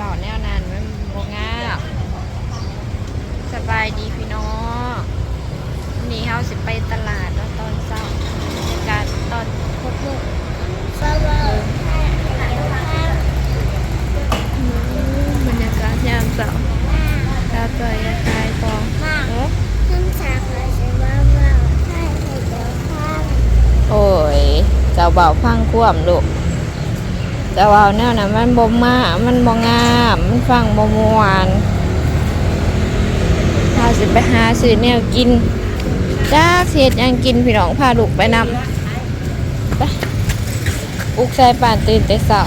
เบาแนวนั้นมันโมงามสบายดีพี่น้องวันนี้เฮาสิไปตลาดแล้วตอนเช้าบรรยากาศตอนพบลูกเพราะว่าให้ให้ให้บรรยากาศยามเช้าตาจอยกระจายฟองมากเออขึ้นฉากเลยใช่ว่าว่าให้ให้เดี๋ยวข้างโอ้ยเจ้าเบาพังควมลูก เจ้าเบาแนวน่ะมันบ่มามันบ่งาม มันฟังบ่มวนพาสิไปหาซื้อแนวกินจ้าเสียดยังกินพี่น้องพาลูกไปนำไปอุกใส่ป่านตื่นแต่เช้า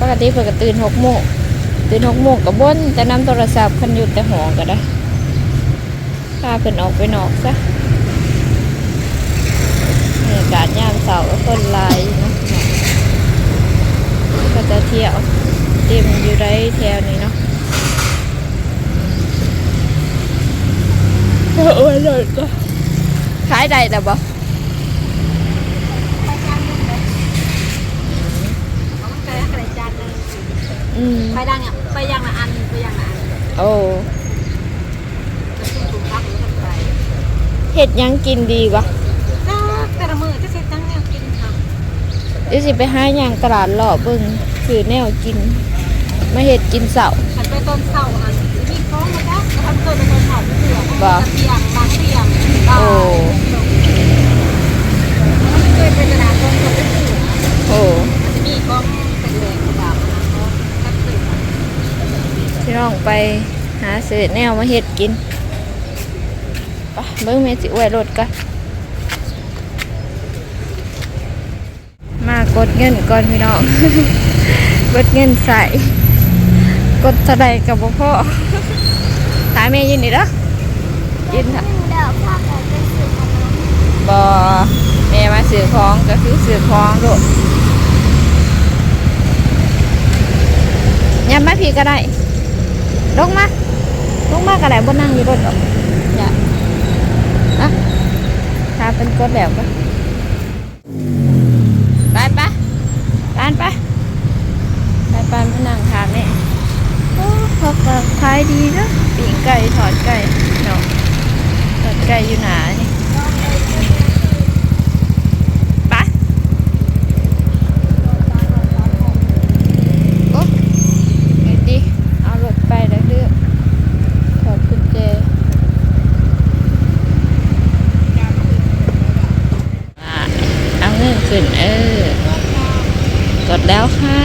ปกติเพิ่นก็ตื่น6โมงตื่น6โมงก็บ่นแต่นำโทรศัพท์คันอยู่แต่ห้องก็ได้พาเพิ่นออกไปนอกซะบรรยากาศยามเสาร์ก็คนลายนะ ก็จะเที่ยวเต็มอยู่ได้แถวนี้เนาะโอ้ยเลยก็ขายได้แต่บ่ไปอะไรจานหนึงอืมไปดังอะไปยังละอันไปยังละอันโอ้จะขึ้นถูกพักหรือทำไปเห็ดหยังกินดีกว่าแต่ละมือจะเสร็จตั้งแนวกินค่ะเดี๋ยวสิไปหาหยังตลาดหล่อเบิ่ง คือแนวกินมาเห็ดกินเสาร์ฉันไปต้นเสาอันมีคล้องมาแล้วทำเคยไปต้นเสาเสือบ่เตียงบางเตียงโอ้เคยไปตลาดต้นเสาเสือโอ้จะมีกล้องเป็นแดงแบบนะเขาคัดเสือพี่น้องไปหาซื้อแนวมาเห็ดกินไปเบิ่งแม่สิอวยรถกันมากดเงินก่อนพี่น้อง กดเงินใส่กดเท่าใดกับบ่พ่อถามแม่ยินดีเด้อยินค่ะเดี๋ยวพ่อก็ไปซื้อขนมบอแม่มาซื้อของก็คือซื้อของลูกยันมาพี่ก็ได้ลงมาลงมาก็ได้บนนั่งอยู่รถหรอกอย่าอะถ้าเป็นกดแล้วก็ไปปะปานไปไปปานมานั่งทานเนี่ยโอ้เขาก็ขายดีนะปีกไก่ถอดไก่เนาะถอดไก่อยู่หนานี่ไปโอ้เดี๋ยวดิเอารถไปแล้วเลือกขอบคุณเจอะเอาเงินขึ้นเออกดแล้วค่ะ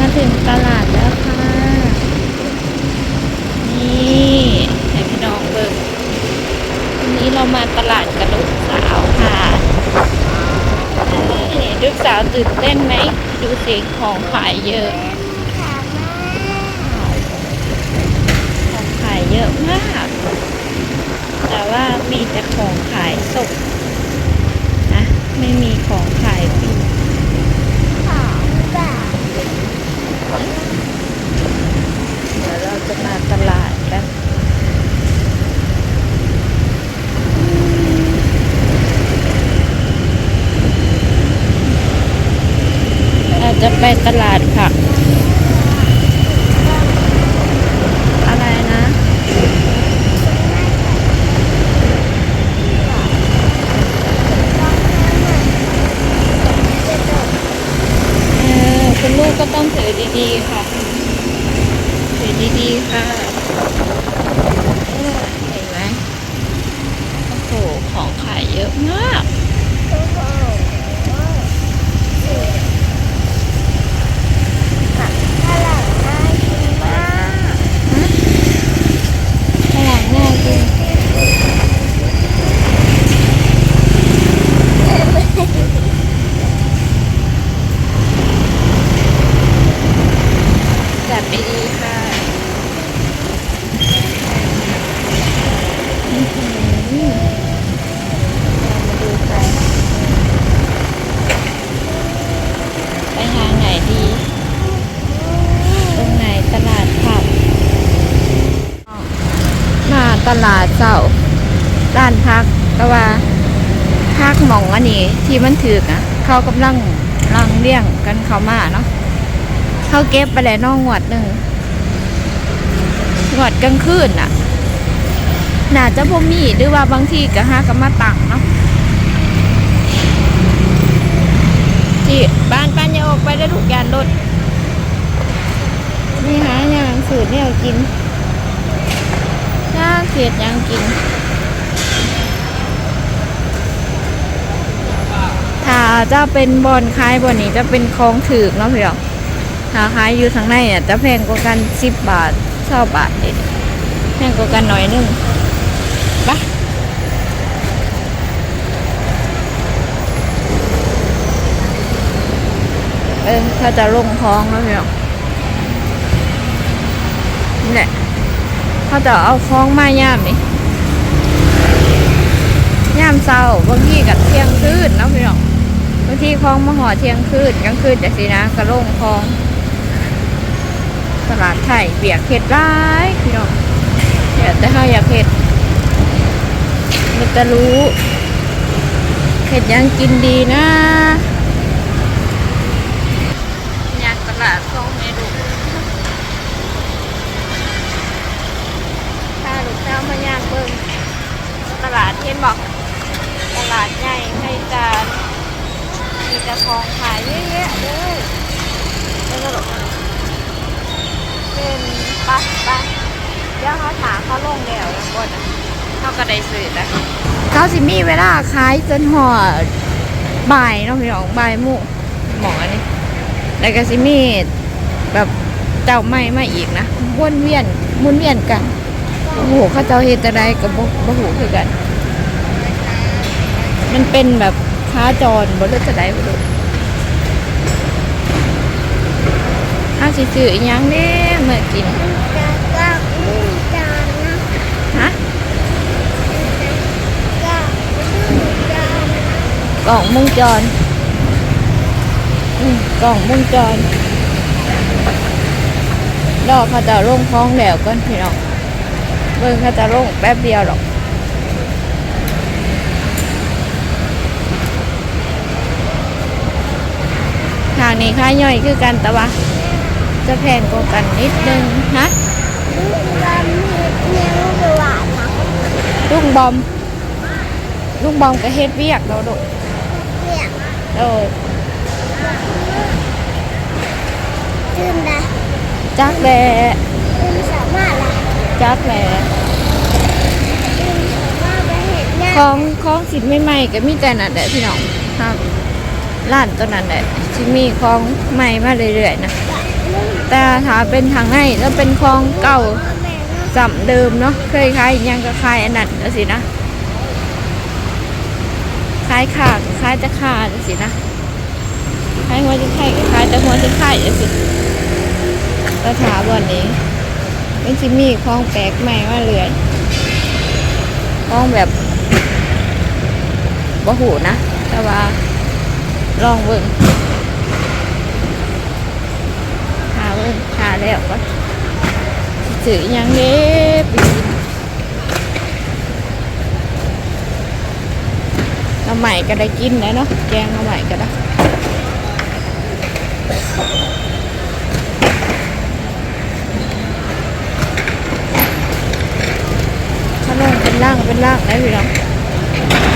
มาถึงตลาดแล้วค่ะ นี่ให้พี่น้องเบิ่งวันนี้เรามาตลาดกับลูกสาวค่ะนี่ลูกสาวตื่นเต้นไหม ดูสิของขายเยอะของขายเยอะมาก แต่ว่ามีแต่ของขายสดนะ ไม่มีของขายปีก ของแบบ เดี๋ยวเราจะมาตลาดกันเราจะไปตลาดผัก อะไรนะ เออคุณลูกก็ต้องถือดีๆค่ะ ถือดีๆค่ะเออเห็นไหมโอ้โห ของขายเยอะมาก โอ้โหผักตลาดน่ากินมาก ตลาดน่ากินจัดไปดีค่ะ ลาดเสาร้านพักก็ว่าพักหมองอันนี้ ที่มันถือกอะ เขากำลังลังเลี้ยงกันเขามาเนาะเขาเก็บไปแล้วน้องงวดหนึ่งงวดกลางคืนน่ะน่าจะบ่มีหรือว่าบางทีก็หากันมาตังเนาะที่บ้านป้านยาออกไปได้ลูกยานรถนี่หาอย่างสูตรเนี่ยกินถ้าเสียดยังกิน ถ้าจะเป็นบอนคล้ายบอนนี้จะเป็นคลองถือเนาะพี่น้องถ้าขายอยู่ทางในอะจะแพงกว่ากันสิบบาทเท่าบาทเด็ดแพงกว่ากันหน่อยนึงปะเออถ้าจะลงคลองแล้วพี่น้องนี่แหละถ้าจะเอาคลองมาย่ามนี่ย่ามเศร้าบางทีกับเที่ยงคืนนาะพี่น้อง ที่คลองมหอเที่ยงคืนกลางคืนจะสินะก็ลงคลอง ตลาดไทยเบียกเห็ดร้ายพี่น้องเดี๋ยวแต่ถ้าอยากเห็ดมันจะรู้เห็ดยังกินดีนะอยากตลาดส่งให้ดูถ้าลูกเจ้ามาย่างเบิ่งตลาดเห็นบอกตลาดใหญ่ให้จาน มีแต่ของขายเยอะแยะเลยแล้วก็หลบเป็นปะปะเดี๋ยวเขาถามเขาลงแล้วแล้วก่อนนะเขาก็ได้ซื้อนะเขาสิมีเวลาขายจนหอดบ่ายเนาะพี่น้องบ่ายโมุหมอนนี้แล้วก็สิมีแบบเจ้าไม่มาอีกนะวนเวียนมุนเวียนกันโอ้โหเขาเจ้าเฮ็ดอะไรกับบ่บ่หูคือกัน มันเป็นแบบ ค้าจรบ่รู้จะได้บ่รู้เอาสิซื้ออีหยังเด้เมื่อกินก็มุ่งจานนะฮะจะมุ่งจานกล่องมุงจรอืมกล่องมุงจรรอเขาจะลงคล้องแล้วก่อนพี่น้องเบิ่งเขาจะลงแป๊บเดียวหรอกางนี้ค่าย่อยคือกันแต่ว่าจะแพงกว่ากันนิดนึงฮะมุ่งจานมีเนื้อหวานนะลุงบอมลุงบอมก็เฮ็ดเวียกเราโดดเนี่ยโดดขึ้นได้จักแหละขึ้นสามารถละจักแหละขึ้นสามารถไปเห็นหน้าของของสินใหม่ๆก็มีแต่นั่นแหละพี่น้องครับ ร้านตัวนั้นแหละที่มีของใหม่มาเรื่อยๆนะแต่ถ้าเป็นทางในแล้วเป็นของเก่าจำเดิมเนาะเคยขายยังก็ขายอันนั้นแล้วสินะขายขาดขายจะขาดสินะขายหัวจะไข่ก็ขายแต่หัวจะไข่แล้วสิสถาบันนี้เป็นชิมีของแปลกใหม่มาเรื่อยของแบบบ่หูนะ แต่ว่า ลองเบิ่งหาเบิ่งหาแล้วก็สิซื้อยังเด้ไปกินเอาใหม่ก็ได้กินแล้วเนาะแกงเอาใหม่ก็ได้ขนมเป็นร่างเป็นร่างได้พี่น้อง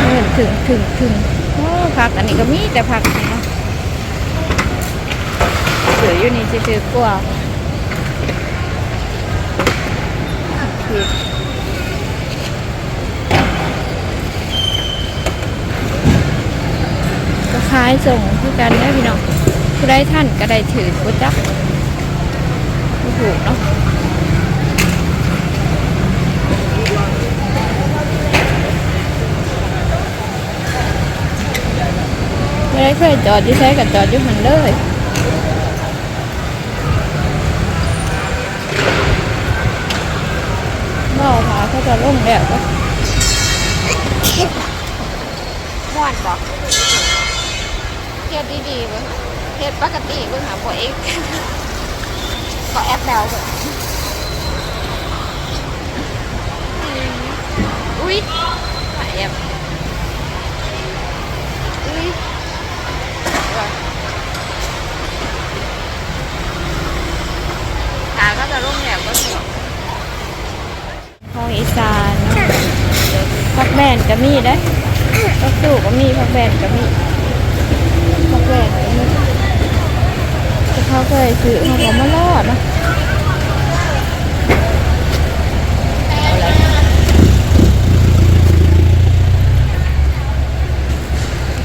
เงินถึงถึงถึง โอ้ผักอันนี้ก็มีแต่ผักนะเสืออยู่นี่จะถือกว่าคือก็ขายส่งคือกันได้พี่น้องผู้ได้ท่านก็ได้ถือกุจักโอ้โหเนาะ ไม่ได้เคยจอดที่ใช้กับจอดอยู่หันเลยบ่อผาเขาจะลงแล้วก็ม่วนบอกเทียบดีๆเว้ยเทียบปกติเว้ยหาบ่เองก็แอปแล้วเว้ยอืมอุ้ยมาแอบอุ้ยว่ะ ขาก็จะร่มแหลมก็สวยห้องอีสานพักแบนก็มีได้พักสู่ก็มีพักแบนก็มีพักแบนก็มีแต่เขาเคยซื้อเขาก็มารอดนะ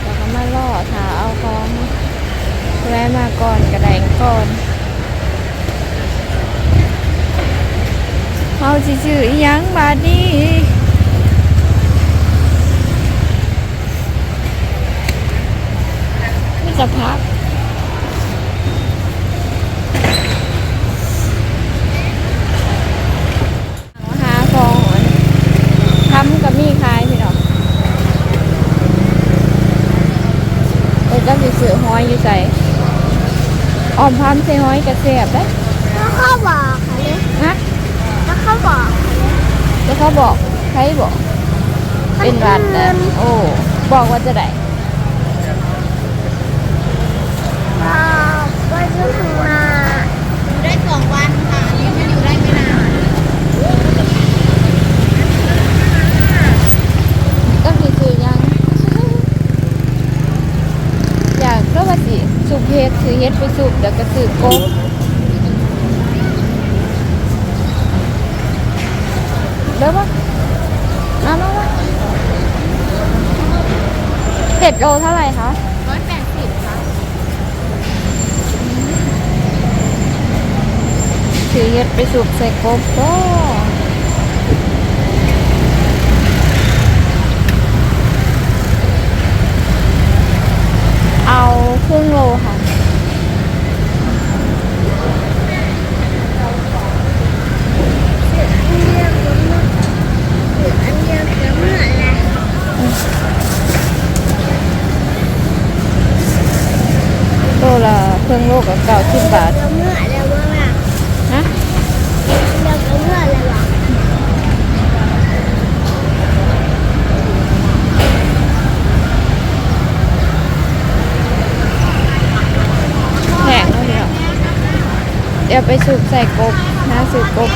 แล้วก็มาล่อถาเอาของแวะมาก่อนกระแดงก่อนเอาสิชื่ออิหยังบาดนี้ไม่จะพักเอาหาของอันทำกับมีขายพี่น้อง เอ้ยก็สิซื้อห้อยอยู่ใส่ออมพัน ใส่ห้อยกระเสียบได้แล้วเขาบอกค่ะเลยนะแล้วเขาบอกค่ะเลยแล้วเขาบอกใครบอก เป็นรัฐนะโอ้บอกว่าจะได้บอกว่าจะทำงานอยู่ได้สองวันค่ะนี่มันอยู่ได้ไม่นานก็สิซื้อยังอยากก็ว่าสิสูบเฮ็ดซื้อเฮ็ดไปสูบแล้วก็ซื้อกบ เด้อปะมามามาเห็ดโลเท่าไหร่คะร้อยแปดสิบค่ะถือเฮ็ดไปสูบใส่กบก็เอาครึ่งโลค่ะ อันเดียวกับเมื่อไหร่ โลละครึ่งโลกับเก้าสิบบาทเดี๋ยวเมื่อไหร่วะล่ะนะเดี๋ยวกับเมื่อไหร่วะแพงเท่านี้เดี๋ยวไปสูบใส่กบนะสูบกบ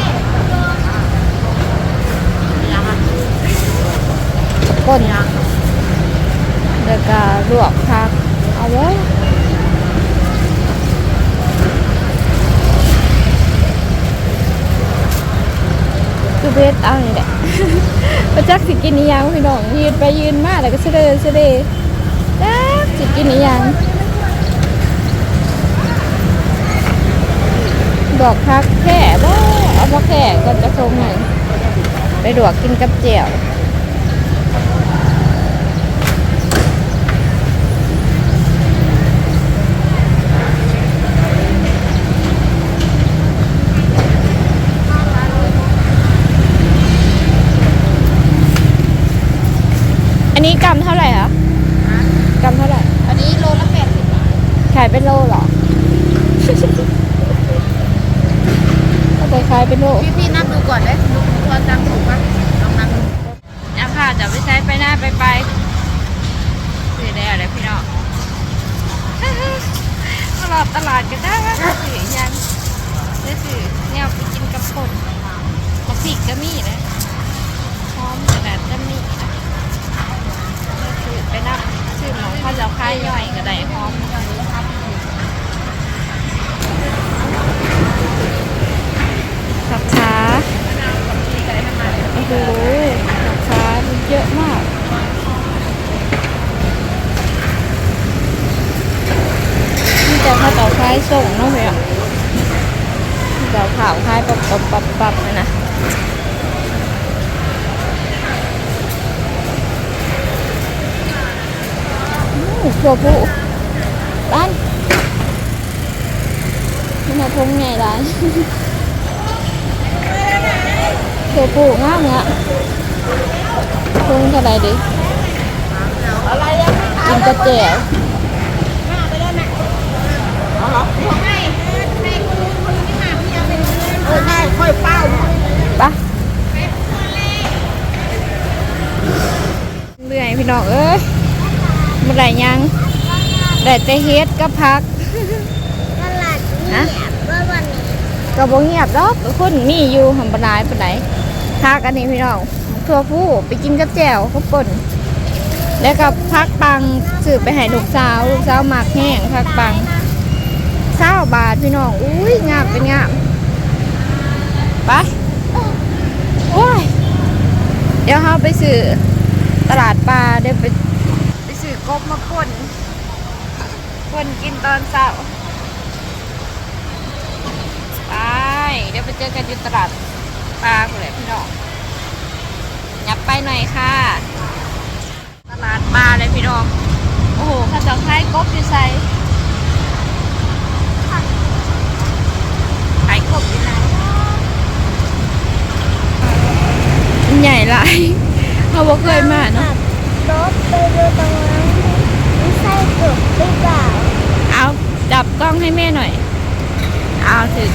ก้นแล้วก็ลวกผักเอาไว้ เบสเอานี่แหละประจักสิกินอีหยังพี่น้องยืนไปยืนมาแล้วก็เสดเสดจักสิกินอีหยังดอกพักแค่บ่เอาพักแค่ก่อนจะทรงหน่อยไปดวกกินกับเจียวอันนี้กำเท่าไหร่คะกำเท่าไหร่ อันนี้โลละแปดสิบบาทขายเป็นโลเหรอก็ไปขายเป็นโลพี่พี่นับดูก่อนเลยดูตัวจำถูกปะลองนับดูเนี่ยค่ะจะไปใช้ไปหน้าไปไปซื้อได้อะไรพี่น้องตลอดตลาดก็ได้ซื้อยังซื้อซื้อเนี่ยเอาไปกินกับคนมะพริกก็มีนะหอมกระดาษก็มีนะซื้อไปนับซื้อหมองเขาจะเอาค่ายย่อยก็ได้หอมผักขาโอ้โหผักขามันเยอะมาก นี่จะข้าวเต่าคล้ายส่งเนาะเพื่อนเต่าขาวคล้ายปับปับปับปับเลยนะ อู้ถั่วผู้ร้านนี่มาพงไงร้านถั่วผู้งามอะพงเท่าไหรดิกินกระเจียว เออได้ค่อยเป้า ปะ บ่ได้หยังได้แต่เฮ็ดกับพัก ตลาดเงียบว่าวันนี้ก็บ่เงียบดอกก็คนมีอยู่หันบ่หลายปานใดพักอันนี้พี่น้องทั่วผู้ไปกินกับแจ่วกับป่นแล้วก็พักปังซื้อไปให้ลูกสาวลูกสาวมักแห้งพักปังเศร้าบาทพี่น้องอุ้ยงามเป็นงามไปโอ้ยเดี๋ยวเราไปซื้อตลาดปลาเดี๋ยวไปไปซื้อ กบมาป่นป่นกินตอนเช้าไปเดี๋ยวไปเจอกันอยู่ตลาดปลาคนเลยพี่น้องยับไปหน่อยค่ะ ตลาดปลาเลยพี่น้อง โอ้โหข้าเจ้าคล้ายกบอยู่ใส่ขายกบอยู่ไหนใหญ่หลายเขาบอกเคยมาเนาะรถไปดูตรง นั้นไม่ใช่จุดหรือเปล่าเอาดับกล้องให้แม่หน่อย เอาถึง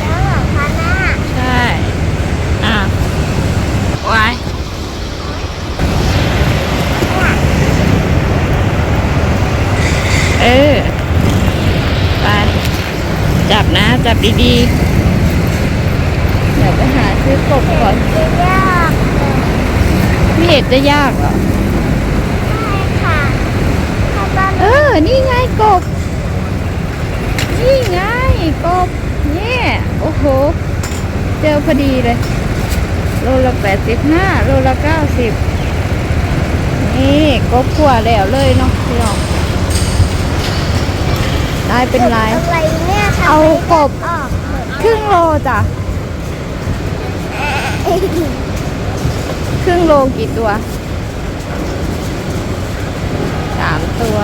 แล้วหลังคาหน้าใช่อะไว้เออ ไป จับนะ จับดีๆ เดี๋ยวไปหาซื้อกบก่อน จะยากเลยไม่เห็นจะยากหรอ ใช่ค่ะถ้าบ้า นเออนี่ไงกบ นี่ไงกบ เนี่ย โอ้โห เจอพอดีเลย โลละแปดสิบห้าโลละเก้าสิบนี่กบขั่วแล้วเลยเนาะพี่น้องได้เป็นลาย อะไรเนี่ยทำไมเอากบ ออกหมดครึ่งโลจ้ะ ครึ่งโลกี่ตัว สามตัว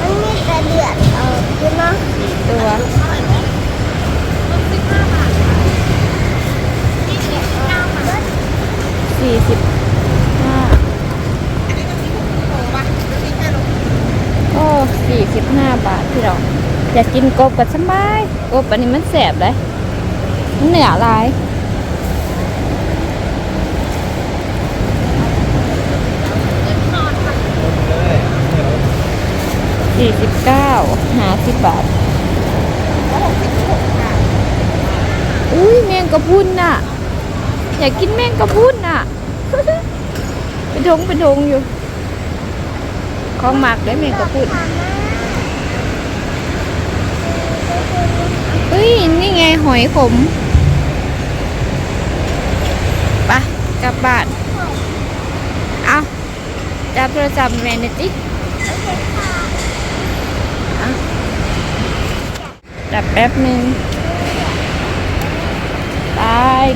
มันมีแต่เดือดออกใช่ไหม สี่ตัว สี่สิบห้าโอ้สี่สิบห้าบาทพี่น้อง อยากกินกบกับสบายกบอันนี้มันแสบเลยมันเหนือลายสี่สิบเก้าหาสิบบาทอุ้ยแมงกะพุนน่ะ อยากกินแมงกะพุนน่ะ เป็นทงเป็นทงอยู่ ของหมักได้แมงกะพุนเฮ้ ยนี่ไงหอยขมปะกลับบ้าน เอาจับโทรศัพท์แม่หน่อยจิจับแป๊บหนึ่งไป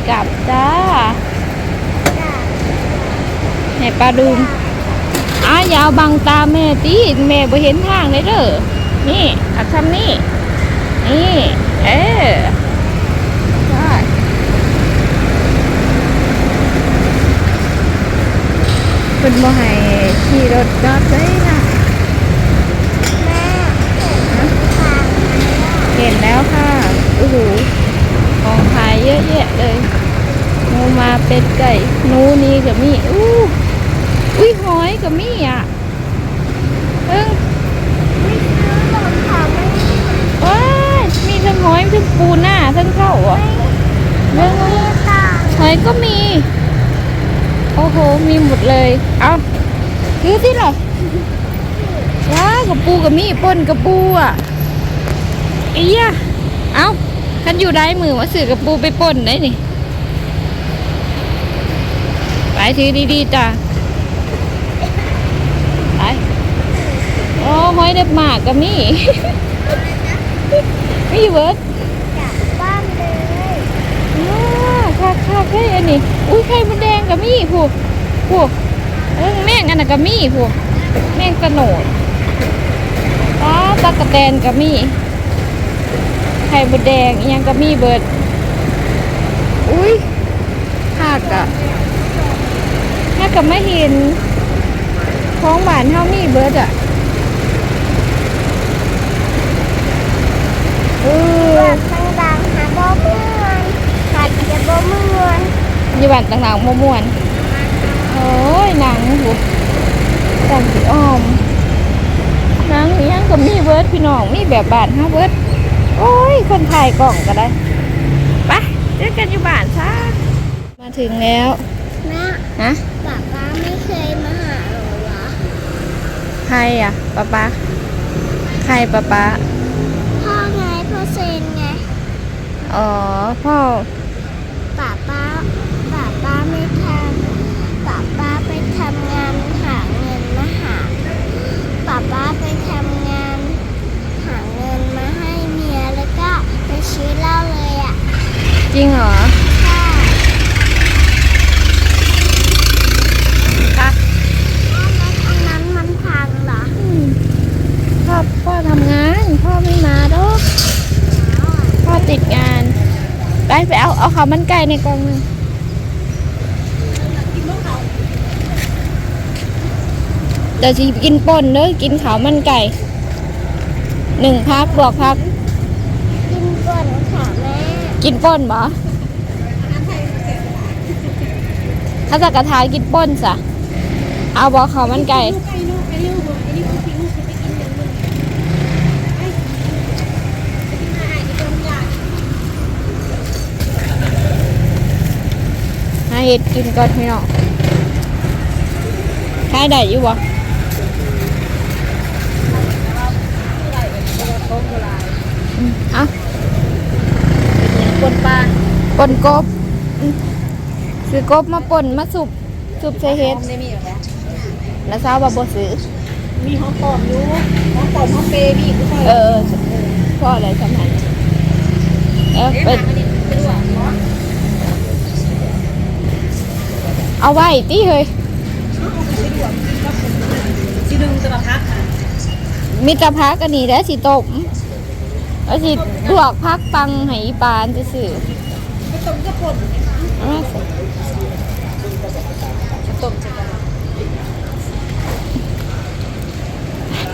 กลับจ้าให้ปลาดูมอ้าอยาเอาบังตาแม่ตีแม่บ่เห็นทางเลยเด้อนี่อัดทำนี่ นี่ เออได้เป็นบ่ให้ขี่รถจอดไว้นะแม่เห็นแล้วค่ะ โอ้โหของขายเยอะแยะเลยหนูมาเป็ดไก่นูนี่กับมี่อู้อุ้ยหอยกับมี่อะเอิ้ง ไม่ซื้อรองเท้าไม่ ว้ายมี ทั้งหอยทั้งปูหน้าทั้งเข้าวอะเรื่องไม่ตาหอยก็มี โอ้โห มีหมดเลย เอาคือที่หรอว้ากับปูกับมีป่นกับปูอะอียะเอาคันอยู่ได้มือว่าสื่อกับปูไปป่นได้นี่ไปถือดีๆจ้ะไปโอ้หอยเด็บหมากกับมี มีเวิร์ดอยากบ้านเลยว้าคักคักๆเฮ้ยอันนี้ อุ้ยไข่มดแดงกับมีผู้ผู้เออแม่งอันนั้นกับมีผู้แม่งกระโหนดอ้าตะกะแตนกับมีไข่มดแดงอิหยังกับมีเบิดอุ้ยคักอะถ้ากับไม่เห็นของหวานเท่ามีเบิดอะ เออแบบดังๆหาบ่เมื่อนขัดจะบ่เมื่อนอยู่บ้านต่างๆมม่วนโอ้ยหนังบุจังสีอ้อมนางเลี้ยงก็มีเบิร์ดพี่น้องมีแบบบ้านฮะเบิร์ดโอ้ย คนถ่ายกล่องก็ได้ไปเจอกันอยู่บ้านซะมาถึงแล้วแม่ฮะป๊าป๊าไม่เคยมาหาหนูเหรอใครอะป๊าป๊าใครป๊าป๊า พ่อไงพ่อเซนไง อ๋อพ่อป๊าป๊าป๊าป๊าไม่ทำป๊าป๊าไปทำงานหาเงินมาหาป๊าป๊าไปทำงานหาเงินมาให้เมียแล้วก็ไปซื้อเหล้าเลยอะ จริงเหรอ ใช่ คะ อ้าวแล้วอันนั้นมันพังเหรอ อืมพ่อพ่อทำงานพ่อไม่มาดอก พ่อติดงาน ไปไปเอาเอาข้าวมันไก่ในกล่องหนึงเดี๋ยวจะกินป่นเด้อกินข้าวมันไก่หนึ่งพักบวกพัก กินก่อนค่ะแม่กินป่นบ่ถ้าจะกระทายกินป่นสะเอาบอกข้าวมันไก่ลูกไอ้ลูกไอ้ลูกไอ้นี่คือพี่ลูกจะไปกินอย่างนึงไอ้ไปกินอาหารที่ตรงยา หา เห็ดกินก่อนพี่น้องทายได้อยู่บ่อืมเอาคนปลาปนกบอืมซื้อกบมาป่นมาสุบสุบใส่เห็ดไม่มีอยู่แล้วแล้วเช้าบาบ่ซื้อมีห้องปอมอยู่ห้องปอมห้องเปย์มีผู้ชายเออพ่ออะไรทำไมเออเอ๊ะไปหากันนี่สะดวก เนาะเอาไว้ตีเฮ้ยเอาเอาไปสะดวกก็ผมสิดึงจะมาพักค่ะมีแตะพักกันนี่แหล้วสิต้มแล้วสิลวกพักปังให้อีปานจะซื้อไปต้มกระป่นเอามาสิต้มจะกัน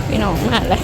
พี่น้องมาเลย